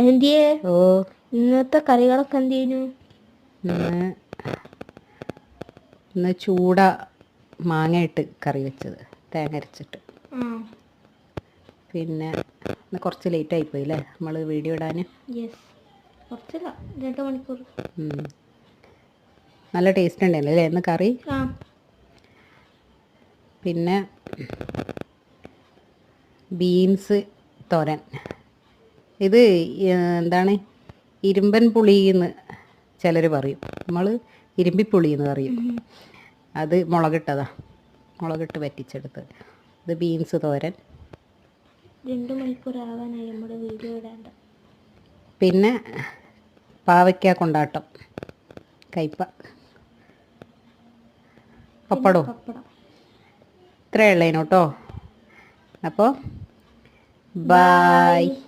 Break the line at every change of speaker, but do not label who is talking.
എന്തിയേ
ഓ
ഇന്നത്തെ കറികളൊക്കെ എന്ത് ചെയ്യുന്നു
ഇന്ന് ചൂട മാങ്ങയിട്ട് കറി വെച്ചത് തേങ്ങ അരച്ചിട്ട്. പിന്നെ ഇന്ന് കുറച്ച് ലേറ്റ് ആയിപ്പോയി അല്ലേ നമ്മൾ വീഡിയോ ഇടാൻ
കുറച്ചില്ല രണ്ട് മണിക്കൂർ.
നല്ല ടേസ്റ്റ് ഉണ്ടായിരുന്നു അല്ലേ ഇന്ന് കറി? പിന്നെ ബീൻസ് തോരൻ. ഇത് എന്താണ്? ഇരുമ്പൻ പുളി എന്ന് ചിലർ പറയും. നമ്മൾ ഇരുമ്പിപ്പുളി എന്ന് പറയും. അത് മുളകിട്ടതാ. മുളകിട്ട് വറ്റിച്ചെടുത്ത്. ഇത് ബീൻസ് തോരൻ.
രണ്ട് മണിക്കൂർ ആവാനായി നമ്മുടെ വീഡിയോ ഇടാണ്ട്.
പിന്നെ പാവയ്ക്ക കൊണ്ടാട്ടം. കയ്പ പപ്പടോ? ഇത്രയേ ഉള്ളതിനു അപ്പോൾ ബായ്.